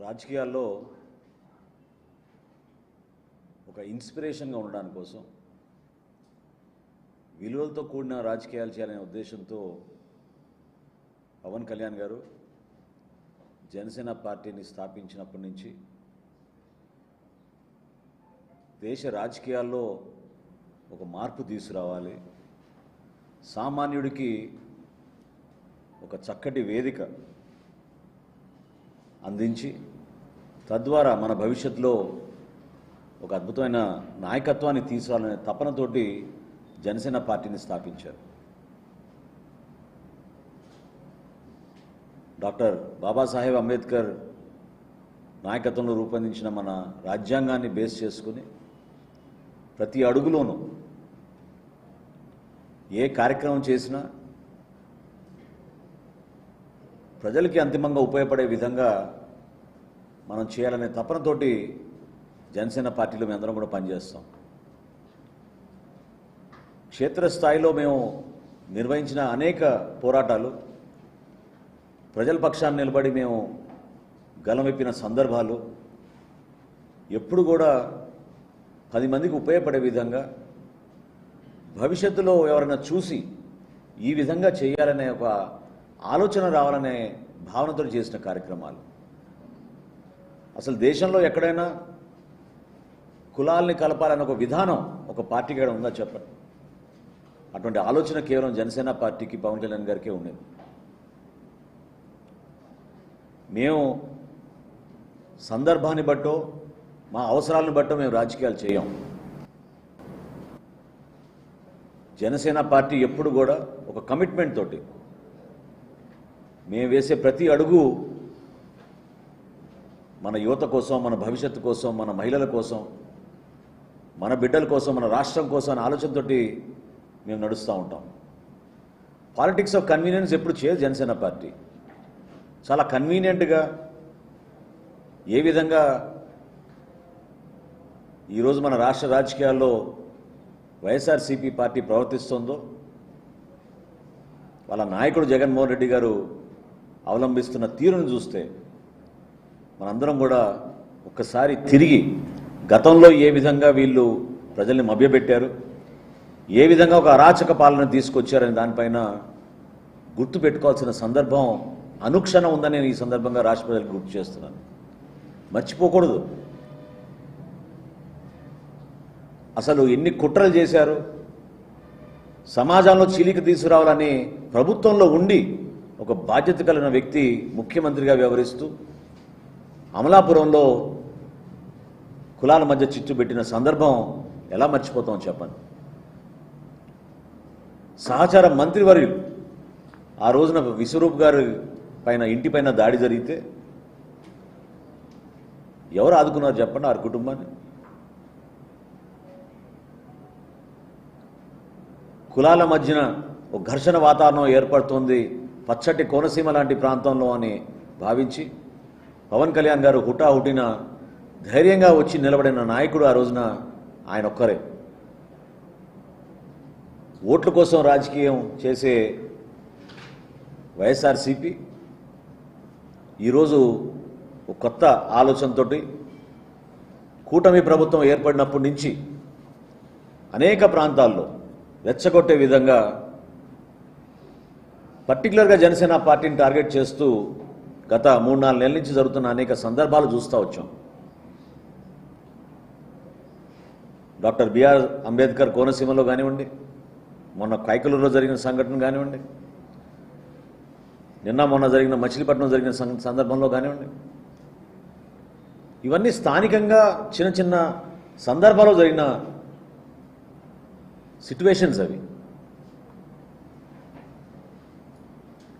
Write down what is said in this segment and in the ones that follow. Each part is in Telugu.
రాజకీయాల్లో ఒక ఇన్స్పిరేషన్గా ఉండడానికి కోసం విలువలతో కూడిన రాజకీయాలు చేయాలనే ఉద్దేశంతో పవన్ కళ్యాణ్ గారు జనసేన పార్టీని స్థాపించినప్పటి నుంచి దేశ రాజకీయాల్లో ఒక మార్పు తీసుకురావాలి. సామాన్యుడికి ఒక చక్కటి వేదిక అందించి తద్వారా మన భవిష్యత్తులో ఒక అద్భుతమైన నాయకత్వాన్ని తీసుకోవాలనే తపనతోటి జనసేన పార్టీని స్థాపించారు. డాక్టర్ బాబాసాహెబ్ అంబేద్కర్ నాయకత్వంలో రూపొందించిన మన రాజ్యాంగాన్ని బేస్ చేసుకుని ప్రతి అడుగులోనూ ఏ కార్యక్రమం చేసినా ప్రజలకి అంతిమంగా ఉపయోగపడే విధంగా మనం చేయాలనే తపనతోటి జనసేన పార్టీలో మేము అందరం కూడా పనిచేస్తాం. క్షేత్రస్థాయిలో మేము నిర్వహించిన అనేక పోరాటాలు ప్రజల పక్షాన్ని నిలబడి మేము గలమెప్పిన సందర్భాలు ఎప్పుడు కూడా పది మందికి ఉపయోగపడే విధంగా భవిష్యత్తులో ఎవరైనా చూసి ఈ విధంగా చేయాలనే ఒక ఆలోచన రావాలనే భావనతో చేసిన కార్యక్రమాలు. అసలు దేశంలో ఎక్కడైనా కులాల్ని కలపాలని ఒక విధానం ఒక పార్టీకి కూడా ఉందా చెప్పండి? అటువంటి ఆలోచన కేవలం జనసేన పార్టీకి పవన్ కళ్యాణ్ గారికే ఉండేది. మేము సందర్భాన్ని బట్టో మా అవసరాలను బట్టో మేము రాజకీయాలు చేయం. జనసేన పార్టీ ఎప్పుడు కూడా ఒక కమిట్మెంట్ తోటి మేము వేసే ప్రతి అడుగు మన యువత కోసం మన భవిష్యత్తు కోసం మన మహిళల కోసం మన బిడ్డల కోసం మన రాష్ట్రం కోసం అనే ఆలోచనతోటి మేము నడుస్తూ ఉంటాం. పాలిటిక్స్ ఆఫ్ కన్వీనియన్స్ ఎప్పుడు చేయదు జనసేన పార్టీ. చాలా కన్వీనియంట్గా ఏ విధంగా ఈరోజు మన రాష్ట్ర రాజకీయాల్లో వైఎస్ఆర్సీపీ పార్టీ ప్రవర్తిస్తుందో వాళ్ళ నాయకుడు జగన్మోహన్ రెడ్డి గారు అవలంబిస్తున్న తీరును చూస్తే మనందరం కూడా ఒక్కసారి తిరిగి గతంలో ఏ విధంగా వీళ్ళు ప్రజల్ని మభ్యపెట్టారు ఏ విధంగా ఒక అరాచక పాలన తీసుకొచ్చారని దానిపైన గుర్తు పెట్టుకోవాల్సిన సందర్భం అనుక్షణం ఉందని నేను ఈ సందర్భంగా రాష్ట్ర ప్రజలకు గుర్తు చేస్తున్నాను. మర్చిపోకూడదు. అసలు ఎన్ని కుట్రలు చేశారు సమాజంలో చీలిక తీసుకురావాలని ప్రభుత్వంలో ఉండి ఒక బాధ్యత కలిగిన వ్యక్తి ముఖ్యమంత్రిగా వ్యవహరిస్తూ అమలాపురంలో కులాల మధ్య చిచ్చు పెట్టిన సందర్భం ఎలా మర్చిపోతాం చెప్పండి? సహచార మంత్రివర్యులు ఆ రోజున విశ్వరూప్ గారి పైన ఇంటిపైన దాడి జరిగితే ఎవరు ఆదుకున్నారు చెప్పండి ఆ కుటుంబాన్ని? కులాల మధ్యన ఒక ఘర్షణ వాతావరణం ఏర్పడుతుంది పచ్చటి కోనసీమ లాంటి ప్రాంతంలో అని భావించి పవన్ కళ్యాణ్ గారు హుటాహుటిన ధైర్యంగా వచ్చి నిలబడిన నాయకుడు ఆ రోజున ఆయన ఒక్కరే. ఓట్ల కోసం రాజకీయం చేసే వైఎస్ఆర్సిపి ఈరోజు ఒక కొత్త ఆలోచనతోటి కూటమి ప్రభుత్వం ఏర్పడినప్పటి నుంచి అనేక ప్రాంతాల్లో రెచ్చగొట్టే విధంగా పర్టికులర్గా జనసేన పార్టీని టార్గెట్ చేస్తూ గత మూడు నాలుగు నెలల నుంచి జరుగుతున్న అనేక సందర్భాలు చూస్తూ వచ్చాం. డాక్టర్ బిఆర్ అంబేద్కర్ కోనసీమలో కానివ్వండి మొన్న కైకలూరులో జరిగిన సంఘటన కానివ్వండి నిన్న మొన్న జరిగిన మచిలీపట్నం జరిగిన సం- సందర్భంలో కానివ్వండి ఇవన్నీ స్థానికంగా చిన్న చిన్న సందర్భాల్లో జరిగిన సిట్యువేషన్స్ అవి.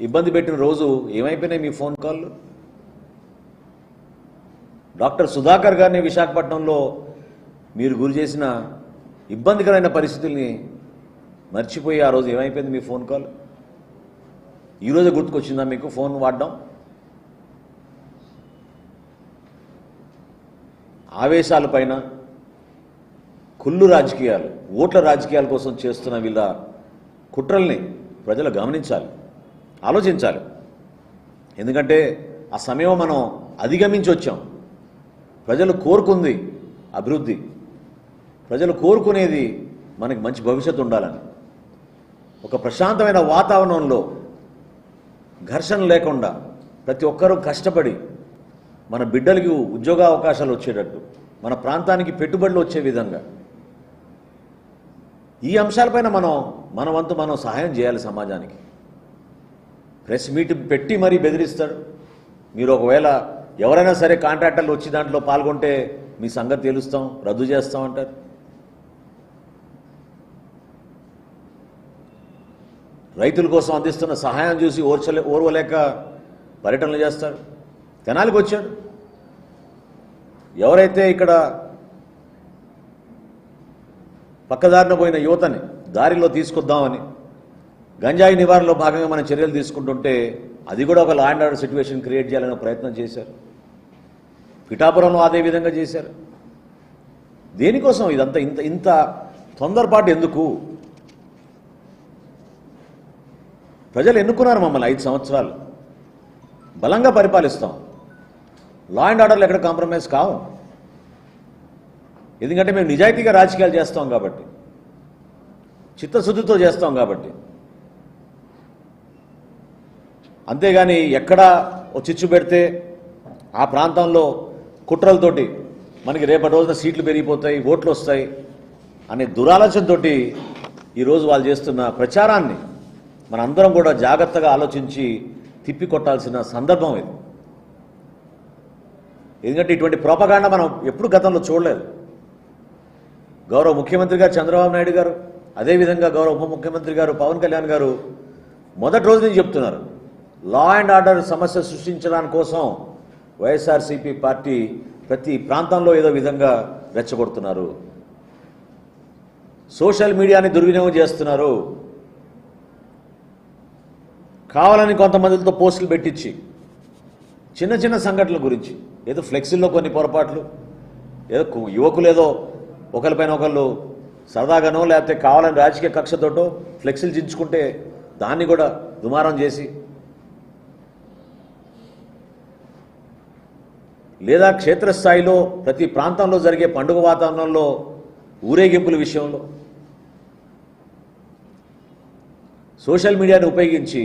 ఇబ్బంది పెట్టిన రోజు ఏమైపోయినాయి మీ ఫోన్ కాల్లు? డాక్టర్ సుధాకర్ గారిని విశాఖపట్నంలో మీరు గురి చేసిన ఇబ్బందికరమైన పరిస్థితుల్ని మర్చిపోయి ఆ రోజు ఏమైపోయింది మీ ఫోన్ కాల్? ఈరోజు గుర్తుకొచ్చిందా మీకు ఫోన్ వాడడం? ఆవేశాలపైన కుళ్ళు రాజకీయాలు ఓట్ల రాజకీయాల కోసం చేస్తున్న వీళ్ళ కుట్రల్ని ప్రజలు గమనించాలి. ఆలోచించాలి. ఎందుకంటే ఆ సమయం మనం అధిగమించి వచ్చాం. ప్రజలు కోరుకుంది అభివృద్ధి. ప్రజలు కోరుకునేది మనకి మంచి భవిష్యత్తు ఉండాలని. ఒక ప్రశాంతమైన వాతావరణంలో ఘర్షణ లేకుండా ప్రతి ఒక్కరూ కష్టపడి మన బిడ్డలకి ఉద్యోగ అవకాశాలు వచ్చేటట్టు మన ప్రాంతానికి పెట్టుబడులు వచ్చే విధంగా ఈ అంశాలపైన మనం మన వంతు మనం సహాయం చేయాలి సమాజానికి. ప్రెస్ మీట్ పెట్టి మరీ బెదిరిస్తాడు మీరు ఒకవేళ ఎవరైనా సరే కాంట్రాక్టర్లు వచ్చి దాంట్లో పాల్గొంటే మీ సంగతి తెలుస్తాం రద్దు చేస్తాం అంటారు. రైతుల కోసం అందిస్తున్న సహాయం చూసి ఓర్చలే ఓర్వలేక పర్యటనలు చేస్తాడు తెనాలికి వచ్చాడు. ఎవరైతే ఇక్కడ పక్కదారిన పోయిన యువతని దారిలో తీసుకొద్దామని గంజాయి నివారణలో భాగంగా మనం చర్యలు తీసుకుంటుంటే అది కూడా ఒక law and order situation create చేయాలనే ప్రయత్నం చేశారు. పిఠాపురంలో అదే విధంగా చేశారు. దేనికోసం ఇదంతా ఇంత ఇంత తొందరపాటు ఎందుకు? ప్రజలు ఎన్నుకున్నారు మమ్మల్ని ఐదు సంవత్సరాలు. బలంగా పరిపాలిస్తాం. లా అండ్ ఆర్డర్లు ఎక్కడ కాంప్రమైజ్ కావు. ఎందుకంటే మేము నిజాయితీగా రాజకీయాలు చేస్తాం కాబట్టి చిత్తశుద్ధితో చేస్తాం కాబట్టి. అంతేగాని ఎక్కడ చిచ్చు పెడితే ఆ ప్రాంతంలో కుట్రలతోటి మనకి రేపటి రోజున సీట్లు పెరిగిపోతాయి ఓట్లు వస్తాయి అనే దురాలోచనతోటి ఈరోజు వాళ్ళు చేస్తున్న ప్రచారాన్ని మనందరం కూడా జాగ్రత్తగా ఆలోచించి తిప్పి కొట్టాల్సిన సందర్భం ఇది. ఎందుకంటే ఇటువంటి ప్రోపగాండ మనం ఎప్పుడు గతంలో చూడలేదు. గౌరవ ముఖ్యమంత్రి గారు చంద్రబాబు నాయుడు గారు అదేవిధంగా గౌరవ ఉప ముఖ్యమంత్రి గారు పవన్ కళ్యాణ్ గారు మొదటి రోజు నుంచి చెప్తున్నారు. లా అండ్ ఆర్డర్ సమస్య సృష్టించడానికి కోసం వైఎస్ఆర్సీపీ పార్టీ ప్రతి ప్రాంతంలో ఏదో విధంగా రెచ్చగొడుతున్నారు. సోషల్ మీడియాని దుర్వినియోగం చేస్తున్నారు. కావాలని కొంతమందితో పోస్టులు పెట్టించి చిన్న చిన్న సంఘటనల గురించి ఏదో ఫ్లెక్సీల్లో కొన్ని పొరపాట్లు ఏదో యువకులు ఏదో ఒకరిపైన ఒకళ్ళు సరదాగానో లేకపోతే కావాలని రాజకీయ కక్షతోటో ఫ్లెక్సీలు చించుకుంటే దాన్ని కూడా దుమారం చేసి లేదా క్షేత్రస్థాయిలో ప్రతి ప్రాంతంలో జరిగే పండుగ వాతావరణంలో ఊరేగింపుల విషయంలో. సోషల్ మీడియాను ఉపయోగించి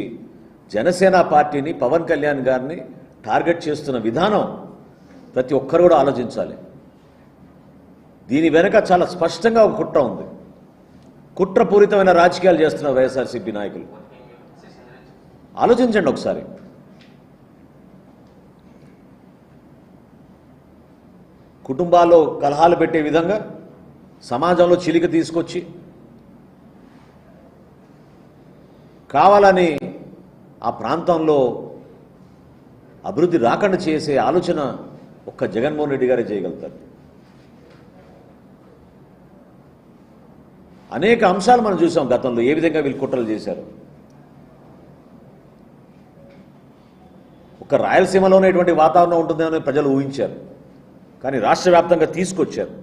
జనసేన పార్టీని పవన్ కళ్యాణ్ గారిని టార్గెట్ చేస్తున్న విధానం ప్రతి ఒక్కరు కూడా ఆలోచించాలి. దీని వెనుక చాలా స్పష్టంగా ఒక కుట్ర ఉంది. కుట్రపూరితమైన రాజకీయాలు చేస్తున్న వైఎస్ఆర్సీపీ నాయకులు. ఆలోచించండి ఒకసారి. కుటుంబాల్లో కలహాలు పెట్టే విధంగా సమాజంలో చిలిక తీసుకొచ్చి కావాలని ఆ ప్రాంతంలో అభివృద్ధి రాకుండా చేసే ఆలోచన ఒక్క జగన్మోహన్ రెడ్డి గారే చేయగలుగుతారు. అనేక అంశాలు మనం చూసాం గతంలో ఏ విధంగా వీళ్ళు కుట్రలు చేశారు. ఒక రాయలసీమలో ఉన్నటువంటి వాతావరణం ఉంటుందని ప్రజలు ఊహించారు. కానీ రాష్ట్ర వ్యాప్తంగా తీసుకొచ్చారు.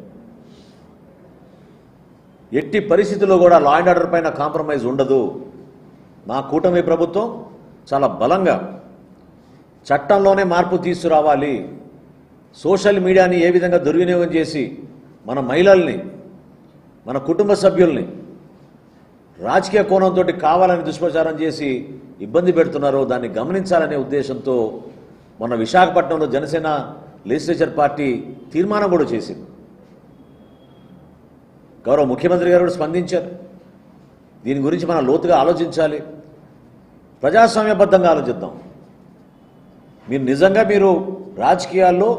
ఎట్టి పరిస్థితుల్లో కూడా లా అండ్ ఆర్డర్ పైన కాంప్రమైజ్ ఉండదు. మా కూటమి ప్రభుత్వం చాలా బలంగా చట్టంలోనే మార్పు తీసుకురావాలి. సోషల్ మీడియాని ఏ విధంగా దుర్వినియోగం చేసి మన మహిళల్ని మన కుటుంబ సభ్యుల్ని రాజకీయ కోణంతో కావాలని దుష్ప్రచారం చేసి ఇబ్బంది పెడుతున్నారో దాన్ని గమనించాలనే ఉద్దేశంతో మొన్న విశాఖపట్నంలో జనసేన లెజిస్లేచర్ పార్టీ తీర్మానం కూడా చేసింది. గౌరవ ముఖ్యమంత్రి గారు కూడా స్పందించారు. దీని గురించి మనం లోతుగా ఆలోచించాలి. ప్రజాస్వామ్యబద్ధంగా ఆలోచిద్దాం. మీరు నిజంగా మీరు రాజకీయాల్లో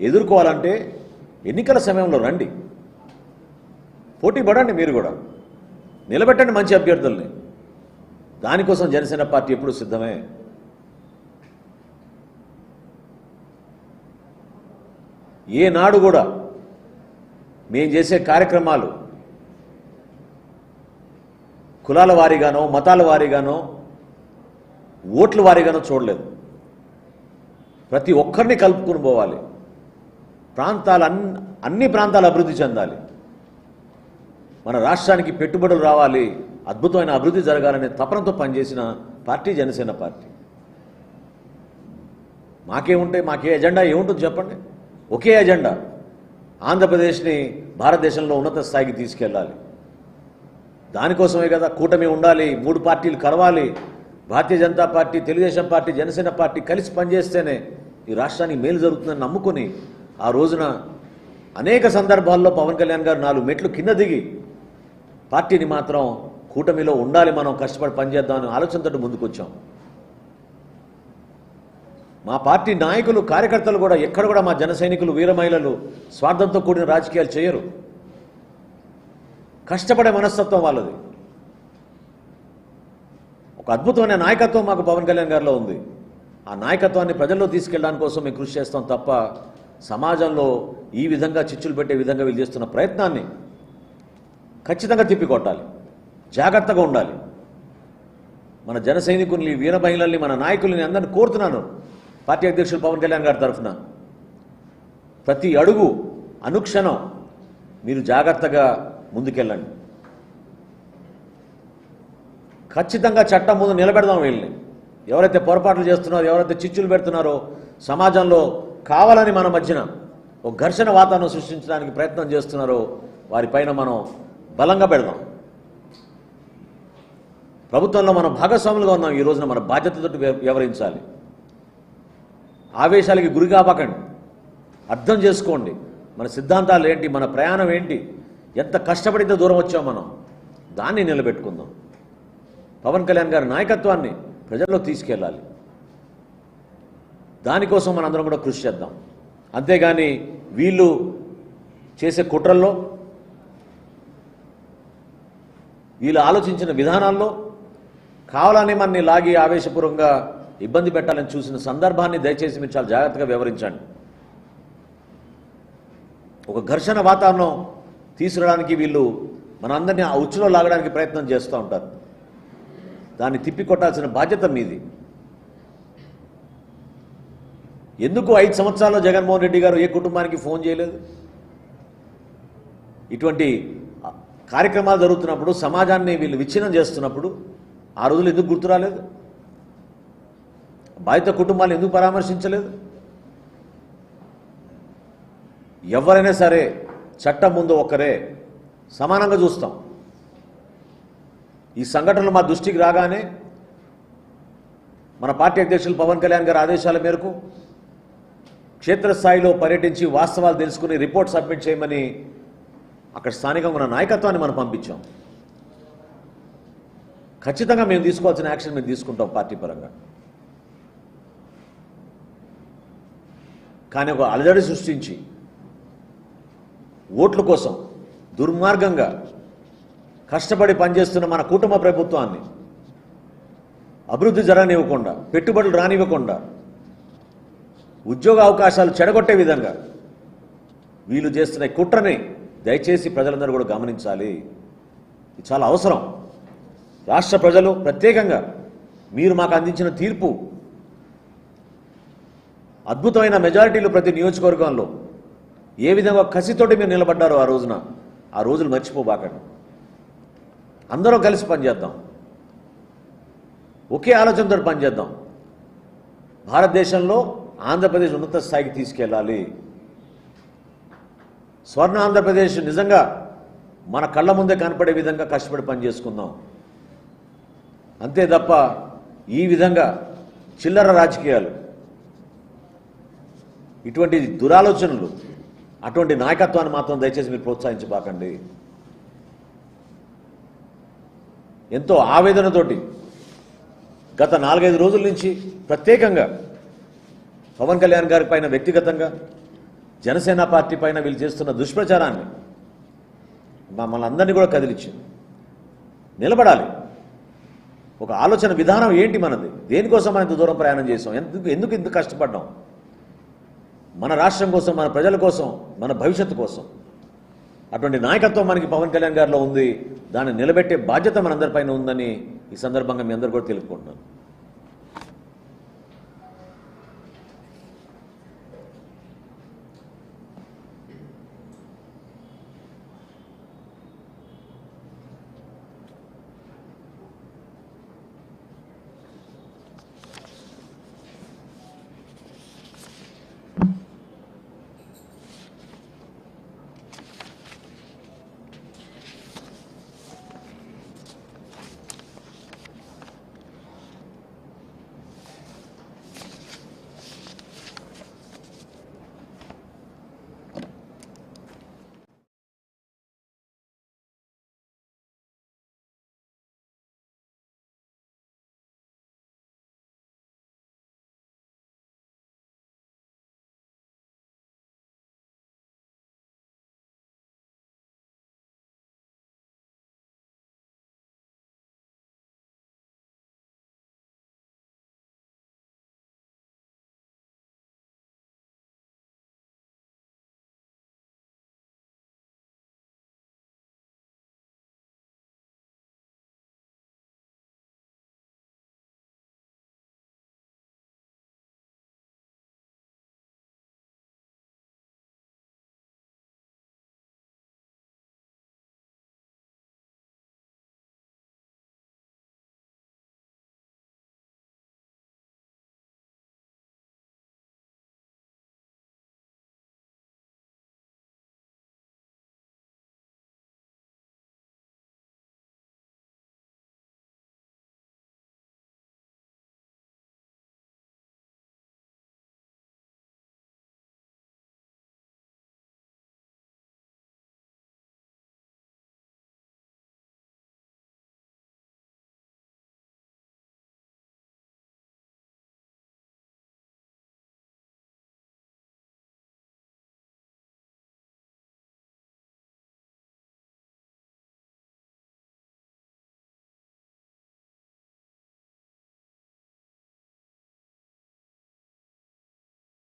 ఎదుర్కోవాలంటే ఎన్నికల సమయంలో రండి. పోటీ పడండి మీరు కూడా. నిలబెట్టండి మంచి అభ్యర్థుల్ని. దానికోసం జనసేన పార్టీ ఎప్పుడు సిద్ధమే. ఏనాడు కూడా మేము చేసే కార్యక్రమాలు కులాల వారీగానో మతాల వారీగానో ఓట్ల వారీగానో చూడలేదు. ప్రతి ఒక్కరిని కలుపుకుని పోవాలి. ప్రాంతాలు అన్ని అన్ని ప్రాంతాలు అభివృద్ధి చెందాలి. మన రాష్ట్రానికి పెట్టుబడులు రావాలి. అద్భుతమైన అభివృద్ధి జరగాలనే తపనతో పనిచేసిన పార్టీ జనసేన పార్టీ. మాకేముంటాయి మాకే ఎజెండా ఏముంటుంది చెప్పండి? ఒకే ఎజెండా ఆంధ్రప్రదేశ్ని భారతదేశంలో ఉన్నత స్థాయికి తీసుకెళ్ళాలి. దానికోసమే కదా కూటమి ఉండాలి మూడు పార్టీలు కలవాలి. Bharatiya Janata party Telugu Desam party Janasena party కలిసి పనిచేస్తేనే ఈ రాష్ట్రానికి మేలు జరుగుతుందని నమ్ముకుని ఆ రోజున అనేక సందర్భాల్లో పవన్ కళ్యాణ్ గారు నాలుగు మెట్లు కింద దిగి పార్టీని మాత్రం కూటమిలో ఉండాలి మనం కష్టపడి పనిచేద్దామని ఆలోచనతో ముందుకొచ్చాం. మా పార్టీ నాయకులు కార్యకర్తలు కూడా ఎక్కడ కూడా మా జన సైనికులు వీర మహిళలు స్వార్థంతో కూడిన రాజకీయాలు చేయరు. కష్టపడే మనస్తత్వం వాళ్ళది. ఒక అద్భుతమైన నాయకత్వం మాకు పవన్ కళ్యాణ్ గారిలో ఉంది. ఆ నాయకత్వాన్ని ప్రజల్లో తీసుకెళ్ళడానికి కోసం మేము కృషి చేస్తాం తప్ప సమాజంలో ఈ విధంగా చిచ్చులు పెట్టే విధంగా వీళ్ళు చేస్తున్న ప్రయత్నాన్ని ఖచ్చితంగా తిప్పికొట్టాలి. జాగ్రత్తగా ఉండాలి. మన జన సైనికుల్ని వీర మహిళల్ని మన నాయకుల్ని అందరిని కోరుతున్నాను. పార్టీ అధ్యక్షులు పవన్ కళ్యాణ్ గారి తరఫున. ప్రతి అడుగు అనుక్షణం మీరు జాగ్రత్తగా ముందుకెళ్ళండి. ఖచ్చితంగా చట్టం ముందు నిలబెడదాం వీళ్ళని. ఎవరైతే పొరపాట్లు చేస్తున్నారో ఎవరైతే చిచ్చులు పెడుతున్నారో సమాజంలో కావాలని మన మధ్యన ఒక ఘర్షణ వాతావరణం సృష్టించడానికి ప్రయత్నం చేస్తున్నారో వారిపైన మనం బలంగా పెడదాం. ప్రభుత్వంలో మనం భాగస్వాములుగా ఉన్నాం ఈ రోజున మన బాధ్యతతో వ్యవహరించాలి. ఆవేశాలకి గురి కాపకండి. అర్థం చేసుకోండి. మన సిద్ధాంతాలు ఏంటి? మన ప్రయాణం ఏంటి? ఎంత కష్టపడితే దూరం వచ్చాం మనం? దాన్ని నిలబెట్టుకుందాం. పవన్ కళ్యాణ్ గారి నాయకత్వాన్ని ప్రజల్లో తీసుకెళ్ళాలి. దానికోసం మనందరం కూడా కృషి చేద్దాం. అంతేగాని వీళ్ళు చేసే కుట్రల్లో వీళ్ళు ఆలోచించిన విధానాల్లో కావాలని మనని లాగి ఆవేశపూర్వకంగా ఇబ్బంది పెట్టాలని చూసిన సందర్భాన్ని దయచేసి మీరు చాలా జాగ్రత్తగా వివరించండి. ఒక ఘర్షణ వాతావరణం తీసుకురావడానికి వీళ్ళు మనందరినీ ఆ ఉచ్చులో లాగడానికి ప్రయత్నం చేస్తూ ఉంటారు. దాన్ని తిప్పికొట్టాల్సిన బాధ్యత మీది. ఎందుకు ఐదు సంవత్సరాల్లో జగన్మోహన్ రెడ్డి గారు ఏ కుటుంబానికి ఫోన్ చేయలేదు? ఇటువంటి కార్యక్రమాలు జరుగుతున్నప్పుడు సమాజాన్ని వీళ్ళు విచ్ఛిన్నం చేస్తున్నప్పుడు ఆ రోజులు ఎందుకు గుర్తు రాలేదు బాధిత కుటుంబాలు ఎందుకు పరామర్శించలేదు? ఎవరైనా సరే చట్టం ముందు ఒక్కరే సమానంగా చూస్తాం. ఈ సంఘటనలు మా దృష్టికి రాగానే మన పార్టీ అధ్యక్షులు పవన్ కళ్యాణ్ గారి ఆదేశాల మేరకు క్షేత్రస్థాయిలో పర్యటించి వాస్తవాలు తెలుసుకుని రిపోర్ట్ సబ్మిట్ చేయమని అక్కడ స్థానికంగా ఉన్న నాయకత్వాన్ని మనం పంపించాం. ఖచ్చితంగా మేము తీసుకోవాల్సిన యాక్షన్ మేము తీసుకుంటాం పార్టీ పరంగా. కానీ ఒక అలజడి సృష్టించి ఓట్ల కోసం దుర్మార్గంగా కష్టపడి పనిచేస్తున్న మన కుటుంబ ప్రభుత్వాన్ని అభివృద్ధి జరగనివ్వకుండా పెట్టుబడులు రానివ్వకుండా ఉద్యోగ అవకాశాలు చెడగొట్టే విధంగా వీళ్ళు చేస్తున్న కుట్రని దయచేసి ప్రజలందరూ కూడా గమనించాలి. ఇది చాలా అవసరం. రాష్ట్ర ప్రజలు ప్రత్యేకంగా మీరు మాకు అందించిన తీర్పు అద్భుతమైన మెజారిటీలు ప్రతి నియోజకవర్గంలో. ఏ విధంగా కసితోటి మీరు నిలబడ్డారో ఆ రోజున ఆ రోజులు మర్చిపోబాకండి. అందరం కలిసి పనిచేద్దాం. ఒకే ఆలోచనతో పనిచేద్దాం. భారతదేశంలో ఆంధ్రప్రదేశ్ ఉన్నత స్థాయికి తీసుకెళ్ళాలి. స్వర్ణ ఆంధ్రప్రదేశ్ నిజంగా మన కళ్ళ ముందే కనపడే విధంగా కష్టపడి పనిచేసుకుందాం. అంతే తప్ప ఈ విధంగా చిల్లర రాజకీయాలు ఇటువంటి దురాలోచనలు అటువంటి నాయకత్వాన్ని మాత్రం దయచేసి మీరు ప్రోత్సహించబాకండి. ఎంతో ఆవేదనతోటి గత నాలుగైదు రోజుల నుంచి ప్రత్యేకంగా పవన్ కళ్యాణ్ గారి పైన వ్యక్తిగతంగా జనసేన పార్టీ పైన వీళ్ళు చేస్తున్న దుష్ప్రచారాన్ని మమ్మల్ని అందరినీ కూడా కదిలించింది. నిలబడాలి. ఒక ఆలోచన విధానం ఏంటి మనది? దేనికోసం మనం ఇంత దూరం ప్రయాణం చేసాం? ఎందుకు ఎందుకు ఇంత కష్టపడ్డాం? మన రాష్ట్రం కోసం మన ప్రజల కోసం మన భవిష్యత్తు కోసం. అటువంటి నాయకత్వం మనకి పవన్ కళ్యాణ్ గారిలో ఉంది. దాన్ని నిలబెట్టే బాధ్యత మనందరిపైన ఉందని ఈ సందర్భంగా మీ అందరు కూడా తెలుపుకుంటున్నాను.